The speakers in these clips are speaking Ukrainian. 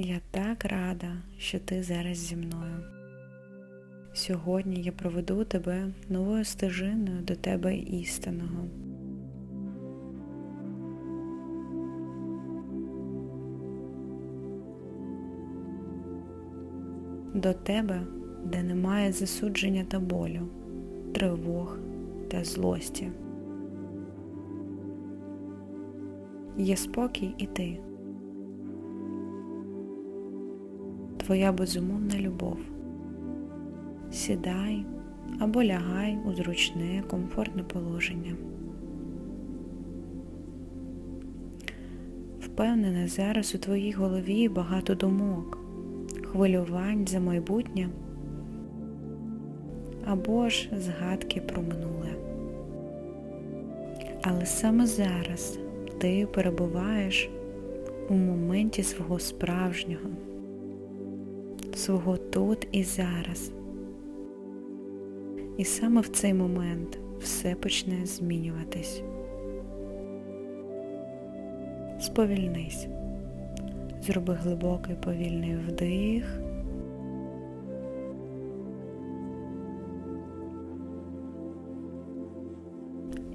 Я так рада, що ти зараз зі мною. Сьогодні я проведу тебе новою стежиною до тебе істинного. До тебе, де немає засудження та болю, тривог та злості. Є спокій і ти. Твоя безумовна любов. Сідай або лягай у зручне, комфортне положення. Впевнена, зараз у твоїй голові багато думок, хвилювань за майбутнє або ж згадки про минуле. Але саме зараз ти перебуваєш у моменті свого справжнього, свого тут і зараз. І саме в цей момент все почне змінюватись. Сповільнись, зроби глибокий повільний вдих.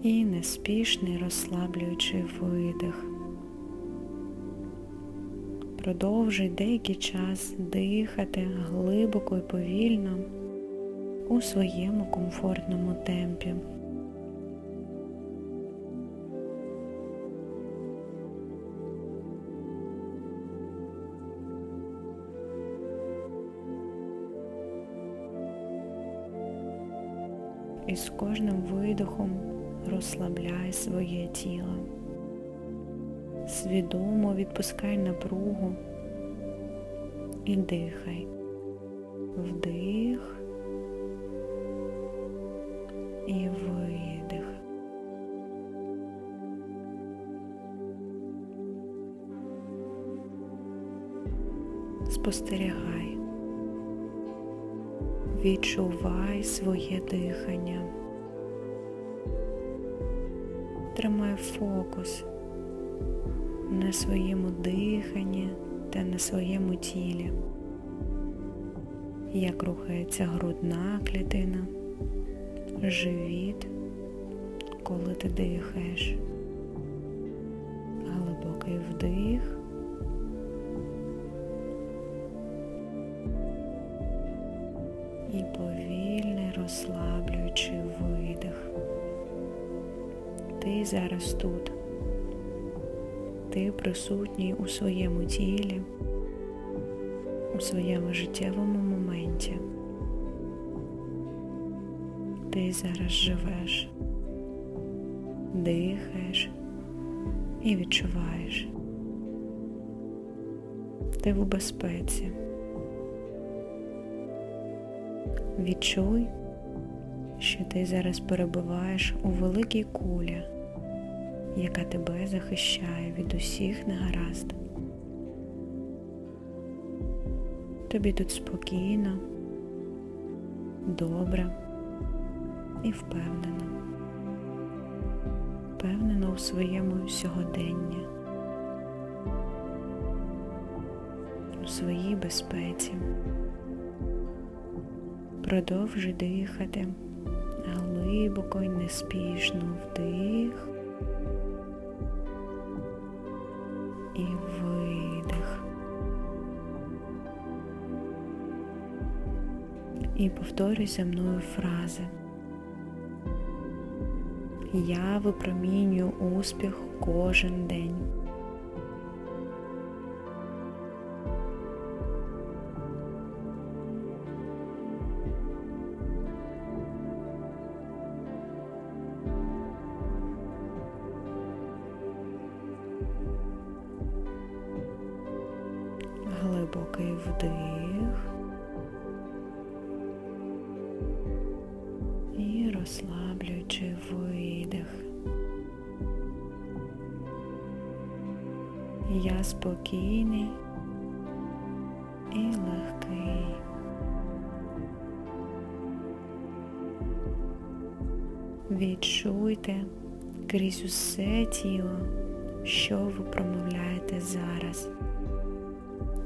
І неспішний розслаблюючий видих. Продовжуй деякий час дихати глибоко і повільно у своєму комфортному темпі. І з кожним видихом розслабляй своє тіло. Свідомо відпускай напругу і дихай. Вдих і видих. Спостерігай. Відчувай своє дихання. Тримай фокус на своєму диханні та на своєму тілі, як рухається грудна клітина, живіт, коли ти дихаєш, глибокий вдих. І повільний розслаблюючий видих. Ти зараз тут. Ти присутній у своєму тілі, у своєму життєвому моменті. Ти зараз живеш, дихаєш і відчуваєш. Ти в безпеці. Відчуй, що ти зараз перебуваєш у великій кулі, яка тебе захищає від усіх негаразд. Тобі тут спокійно, добре і впевнено, впевнено у своєму сьогоденні, у своїй безпеці. Продовжуй дихати глибоко і неспішно вдих І повторюй за мною фрази. Я випромінюю успіх кожен день. Глибокий вдих спокійний і легкий. Відчуйте крізь усе тіло, що ви промовляєте зараз.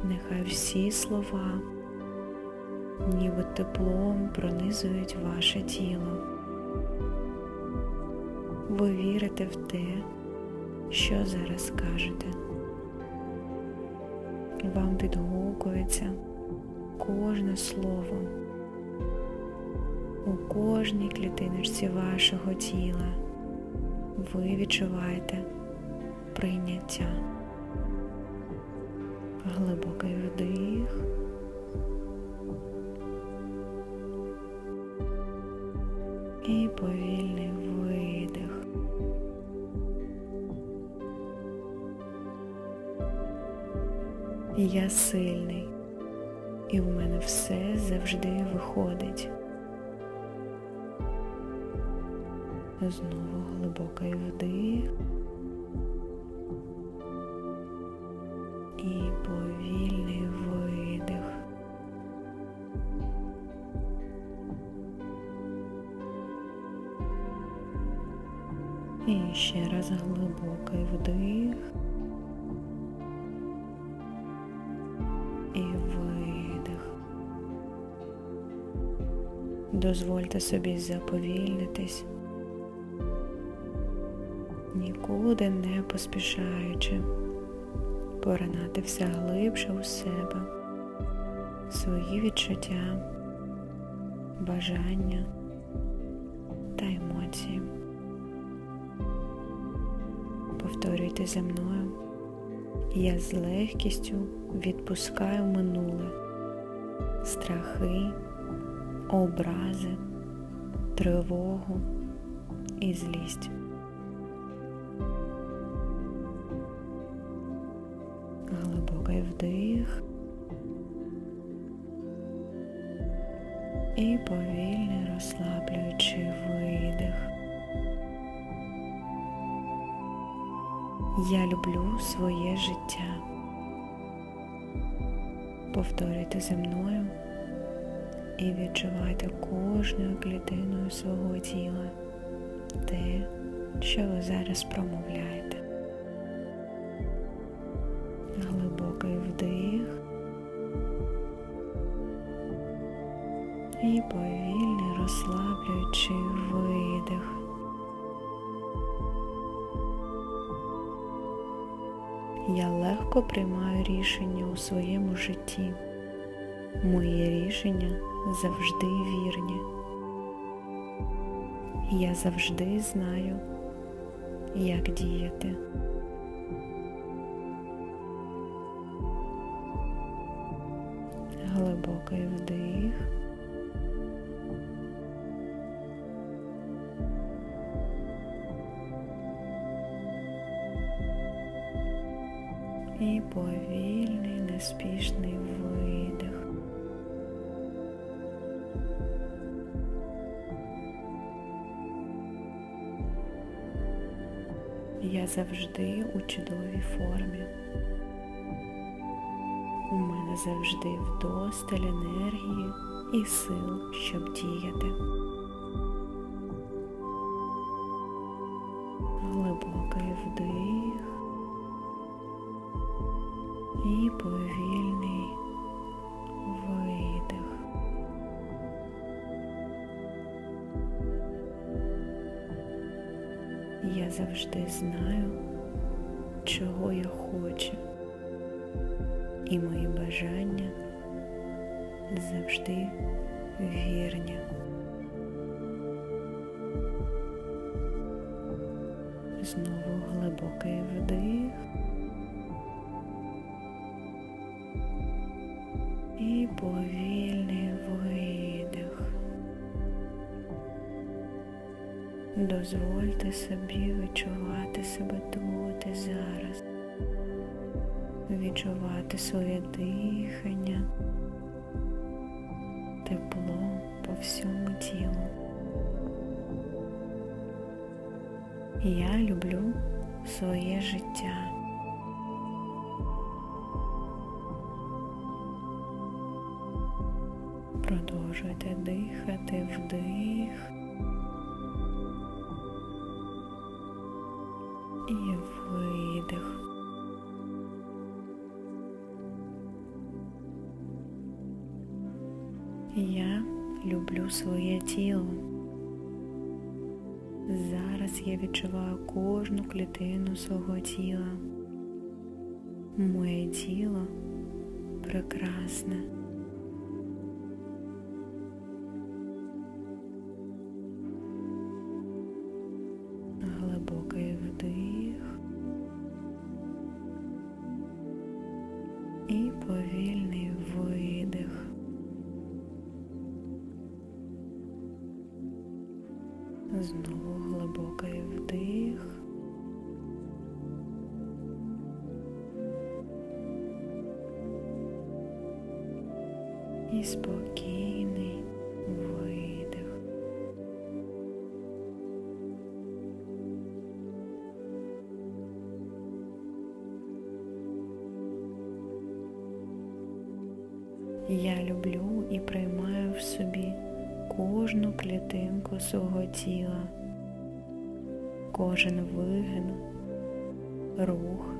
Нехай всі слова, ніби теплом пронизують ваше тіло. Ви вірите в те, що зараз кажете. Вам відгукується кожне слово у кожній клітиночці вашого тіла. Ви відчуваєте прийняття. Глибокий вдих. І повільний Я сильний, і в мене все завжди виходить. Знову глибокий вдих Дозвольте собі заповільнитись, нікуди не поспішаючи, поринати все глибше у себе, свої відчуття, бажання та емоції. Повторюйте за мною, я з легкістю відпускаю минуле, страхи, образи, тривогу і злість. Глибокий вдих і повільний розслаблюючий видих. Я люблю своє життя. Повторюйте зі мною і відчувайте кожною клітиною свого тіла те, що ви зараз промовляєте. Глибокий вдих і повільний розслаблюючий видих. Я легко приймаю рішення у своєму житті. Мої рішення завжди вірні. Я завжди знаю, як діяти. Глибокий вдих. І повільний, неспішний Завжди у чудовій формі. У мене завжди вдосталь енергії і сил, щоб діяти. Я завжди знаю, чого я хочу, і мої бажання завжди вірні. Знову глибокий вдих. І повільний Дозвольте собі відчувати себе тут і зараз, відчувати своє дихання, тепло по всьому тілу. Я люблю своє життя. Кожну клітину свого тіла. Моє тіло прекрасне. Спокійний видих. Я люблю і приймаю в собі кожну клітинку свого тіла, кожен вигин, рух,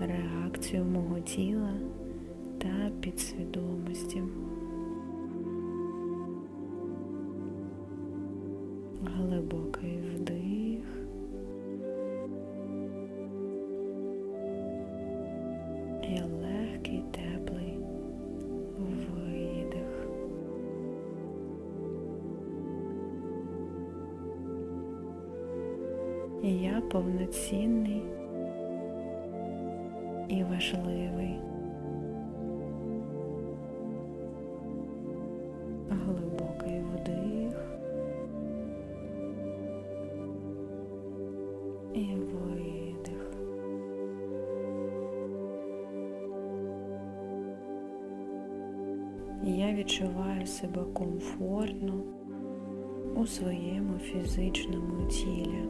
реакцію мого тіла та підсвідомості. Глибокий вдих. І легкий теплий видих. Я повноцінний і важливий. Комфортно у своєму фізичному тілі.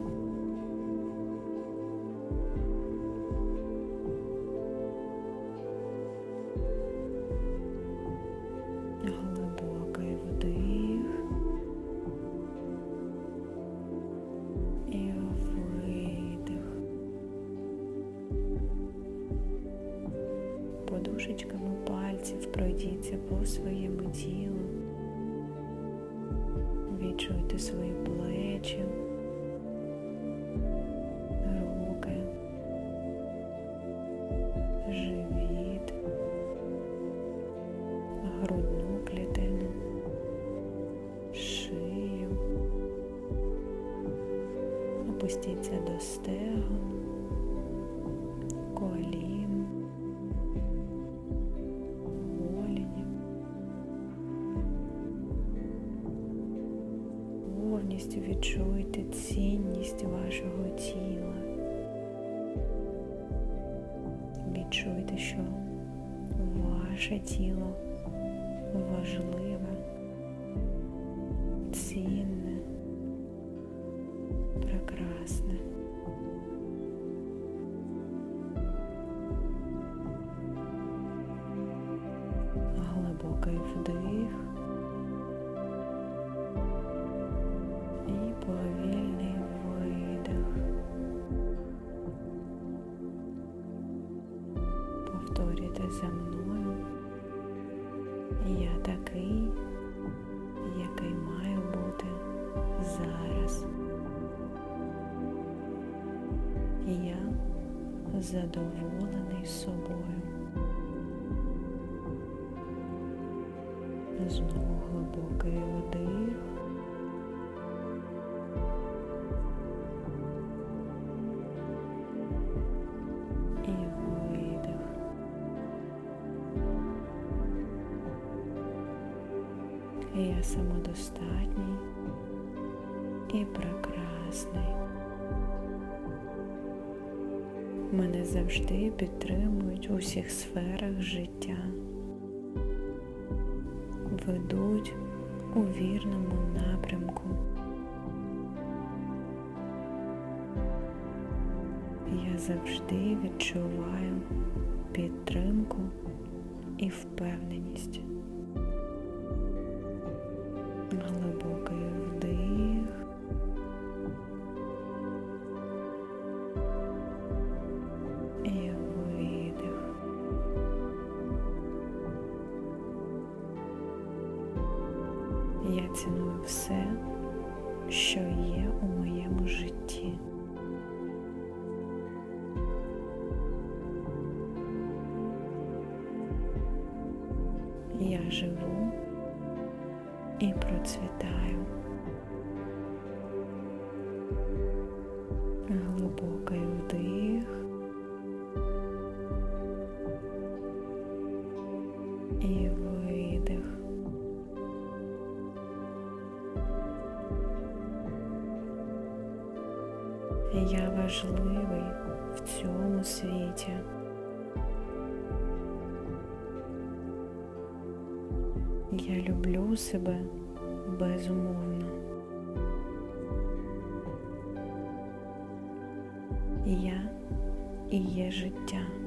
Живіт, грудну клітину, шию. Опустіться до стегон, задоволений собою. Знову глибокий вдих. І видих. Я самодостатній і прекрасний. Мене завжди підтримують у всіх сферах життя, ведуть у вірному напрямку. Я завжди відчуваю підтримку і впевненість. Я живу і процвітаю. Я і є життя.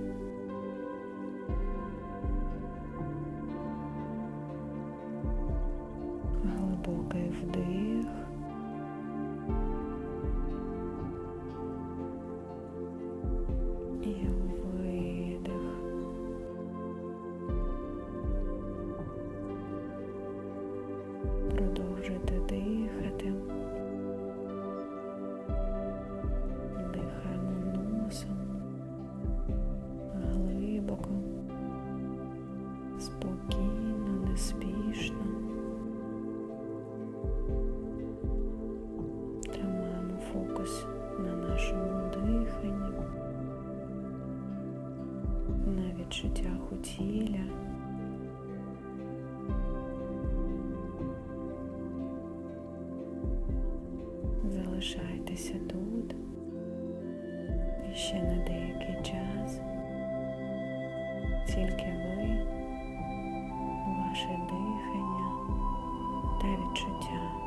Фокус на нашому диханні, на відчуттях у тілі. Залишайтеся тут і ще на деякий час. Тільки ви, ваше дихання та відчуття.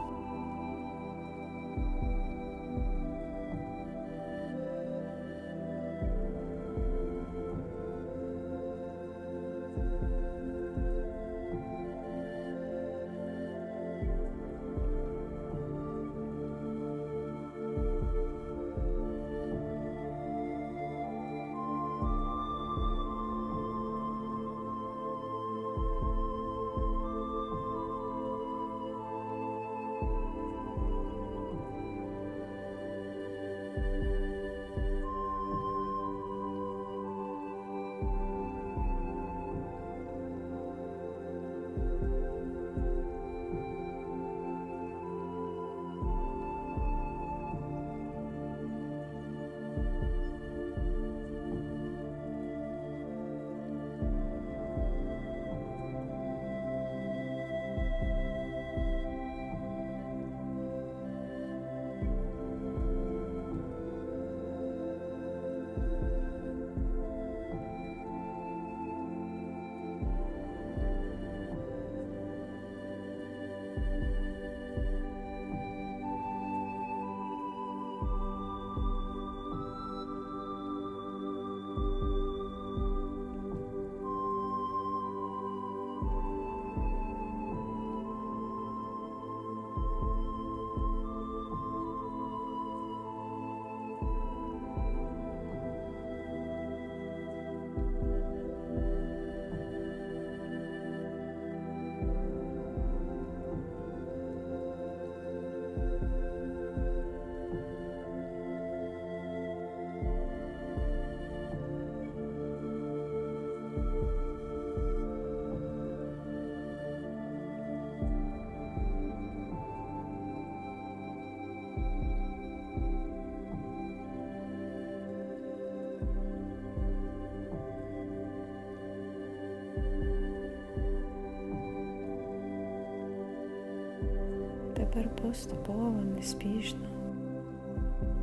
Поступово, неспішно.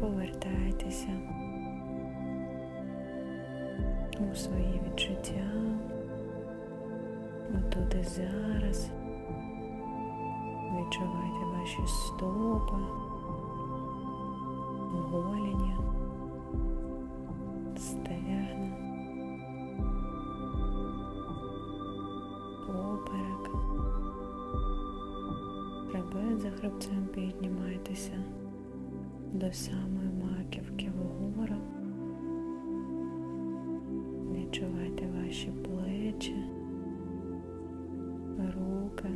Повертайтеся у свої відчуття, отут і зараз. Відчувайте ваші стопи, за хребцем піднімайтеся до самої маківки вгору. Відчувайте ваші плечі, руки,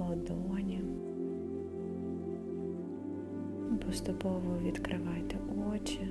ладоні. Поступово відкривайте очі.